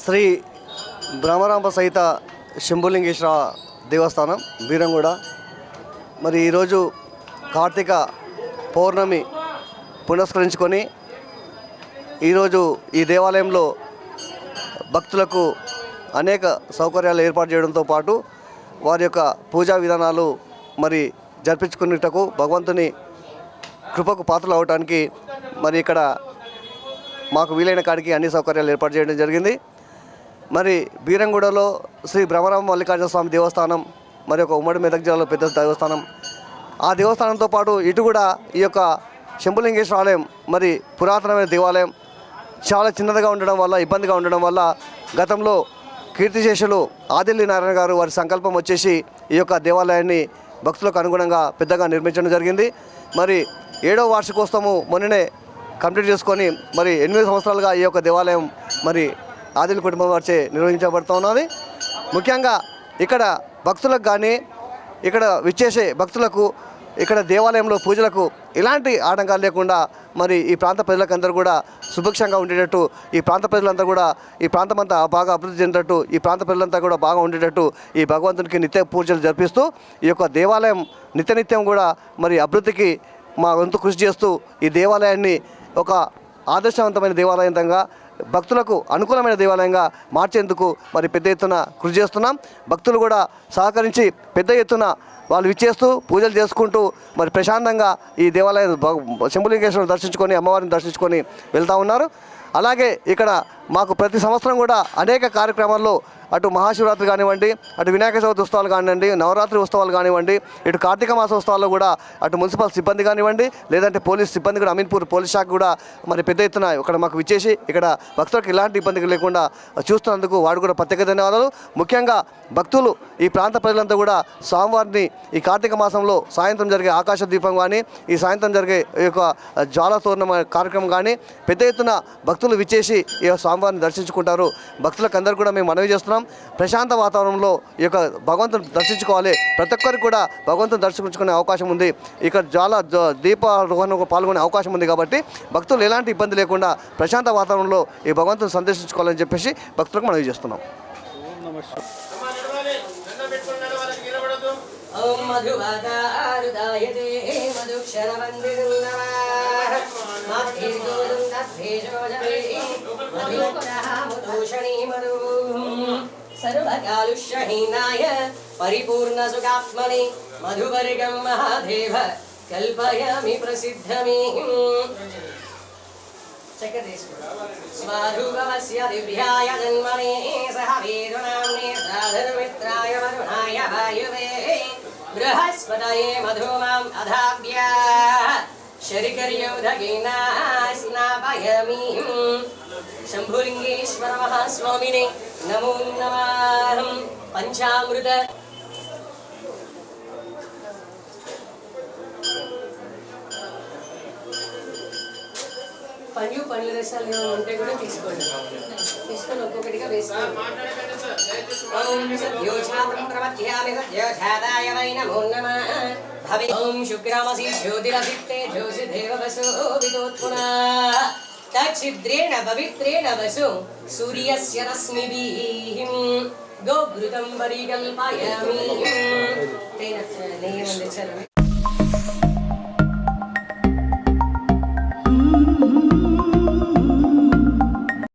శ్రీ భ్రమరాంబ సహిత శంభులింగేశ్వర దేవస్థానం బీరంగూడ మరి ఈరోజు కార్తీక పౌర్ణమి పునస్కరించుకొని ఈరోజు ఈ దేవాలయంలో భక్తులకు అనేక సౌకర్యాలు ఏర్పాటు చేయడంతో పాటు వారి యొక్క పూజా విధానాలు మరి జరిపించుకునేటకు భగవంతుని కృపకు పాత్రలు అవడానికి మరి ఇక్కడ మాకు వీలైన కాడికి అన్ని సౌకర్యాలు ఏర్పాటు చేయడం జరిగింది. మరి బీరంగూడలో శ్రీ భ్రమరామ మల్లికార్జున స్వామి దేవస్థానం మరి ఒక ఉమ్మడి మెదక్ జిల్లాలో పెద్ద దేవస్థానం. ఆ దేవస్థానంతో పాటు ఇటు కూడా ఈ యొక్క శంభులింగేశ్వర ఆలయం మరి పురాతనమైన దేవాలయం చాలా చిన్నదిగా ఉండడం వల్ల ఇబ్బందిగా ఉండడం వల్ల గతంలో కీర్తిశేషులు ఆదిల్లి నారాయణ గారు వారి సంకల్పం వచ్చేసి ఈ యొక్క దేవాలయాన్ని భక్తులకు అనుగుణంగా పెద్దగా నిర్మించడం జరిగింది. మరి ఏడో వార్షికోత్సవము మొన్ననే కంప్లీట్ చేసుకొని మరి ఎనిమిది సంవత్సరాలుగా ఈ యొక్క దేవాలయం మరి ఆదిల్ కుటుంబం వారిచే నిర్వహించబడుతూ ఉన్నది ముఖ్యంగా ఇక్కడ భక్తులకు కానీ ఇక్కడ విచ్చేసే భక్తులకు ఇక్కడ దేవాలయంలో పూజలకు ఎలాంటి ఆటంకాలు లేకుండా మరి ఈ ప్రాంత ప్రజలకందరూ కూడా సుభిక్షంగా ఉండేటట్టు ఈ ప్రాంత ప్రజలంతా కూడా ఈ ప్రాంతం అంతా బాగా అభివృద్ధి చెందేటట్టు ఈ ప్రాంత ప్రజలంతా కూడా బాగా ఉండేటట్టు ఈ భగవంతునికి నిత్య పూజలు జరిపిస్తూ ఈ యొక్క దేవాలయం నిత్యనిత్యం కూడా మరి అభివృద్ధికి మా వంతు కృషి చేస్తూ ఈ దేవాలయాన్ని ఒక ఆదర్శవంతమైన దేవాలయంతంగా భక్తులకు అనుకూలమైన దేవాలయంగా మార్చేందుకు మరి పెద్ద ఎత్తున కృషి చేస్తున్నాం. భక్తులు కూడా సహకరించి పెద్ద ఎత్తున వాళ్ళు విచ్చేస్తూ పూజలు చేసుకుంటూ మరి ప్రశాంతంగా ఈ దేవాలయం శంభులింగేశ్వరం దర్శించుకొని అమ్మవారిని దర్శించుకొని వెళ్తూ ఉన్నారు. అలాగే ఇక్కడ మాకు ప్రతి సంవత్సరం కూడా అనేక కార్యక్రమాల్లో అటు మహాశివరాత్రి కానివ్వండి అటు వినాయక చవితి ఉత్సవాలు కానివ్వండి నవరాత్రి ఉత్సవాలు కానివ్వండి ఇటు కార్తీక మాస ఉత్సవాల్లో కూడా అటు మున్సిపల్ సిబ్బంది కానివ్వండి లేదంటే పోలీస్ సిబ్బంది కూడా అమీన్పూర్ పోలీస్ శాఖ కూడా మరి పెద్ద ఎత్తున ఇక్కడ మాకు విచ్చేసి ఇక్కడ భక్తులకు ఎలాంటి ఇబ్బంది లేకుండా చూస్తున్నందుకు వాడు కూడా ప్రత్యేక ధన్యవాదాలు. ముఖ్యంగా భక్తులు ఈ ప్రాంత ప్రజలంతా కూడా స్వామివారిని ఈ కార్తీక మాసంలో సాయంత్రం జరిగే ఆకాశ దీపం కానీ ఈ సాయంత్రం జరిగే ఈ యొక్క జ్వాలా కార్యక్రమం కానీ పెద్ద ఎత్తున భక్తులు విచ్చేసి ఈ స్వామివారిని దర్శించుకుంటారు. భక్తులకు అందరూ కూడా మేము మనవి చేస్తున్నాం. ప్రశాంత వాతావరణంలో ఈ యొక్క భగవంతుని దర్శించుకోవాలి. ప్రతి ఒక్కరికి కూడా భగవంతుని దర్శించుకునే అవకాశం ఉంది. ఇక్కడ జ్వాల జ- దీపారోహణ పాల్గొనే అవకాశం ఉంది కాబట్టి భక్తులు ఎలాంటి ఇబ్బంది లేకుండా ప్రశాంత వాతావరణంలో ఈ భగవంతుని సందర్శించుకోవాలని చెప్పేసి భక్తులకు మనవి చేస్తున్నాం. ఓం మధువాదారుదాయతే మధుక్షరవందిరం నమః మాధీర్గోదం తద్భేషోజమే మధుకరాముదోషణీ మధు సర్వకాలుష్యహీనాయ పరిపూర్ణసుఖాత్మని మధువర్గం మహాదేవ కల్పయామి ప్రసిద్ధమీ. చక్కెర తీసుకో స్వాధుభవస్య దివ్యాయ జన్మనే సహ వీరుణామ్నే సాధుర్మిత్రాయ వరుణాయ వాయువే బృహస్పతయే మధుమాం అధాభ్య శరికర్యోధగేన స్నాపయామి శంభులింగేశ్వర మహాస్వామినే నమో పండ్లు పండ్ల రసాలు ఏమైనా ఉంటే కూడా తీసుకోండి. తీసుకొని ఒక్కొక్కటిగా వేసుకోండి. ఓం సద్యోజాతం ప్రమధ్యామి శుక్రమసి జ్యోతిరసిక్తే జ్యోసి దేవవసో విదోత్పునా తచ్చిద్రేణ పవిత్రేణ వసు సూర్యస్య రశ్మిభిః గోభృతం పరికల్పయామి తేన నెయ్యి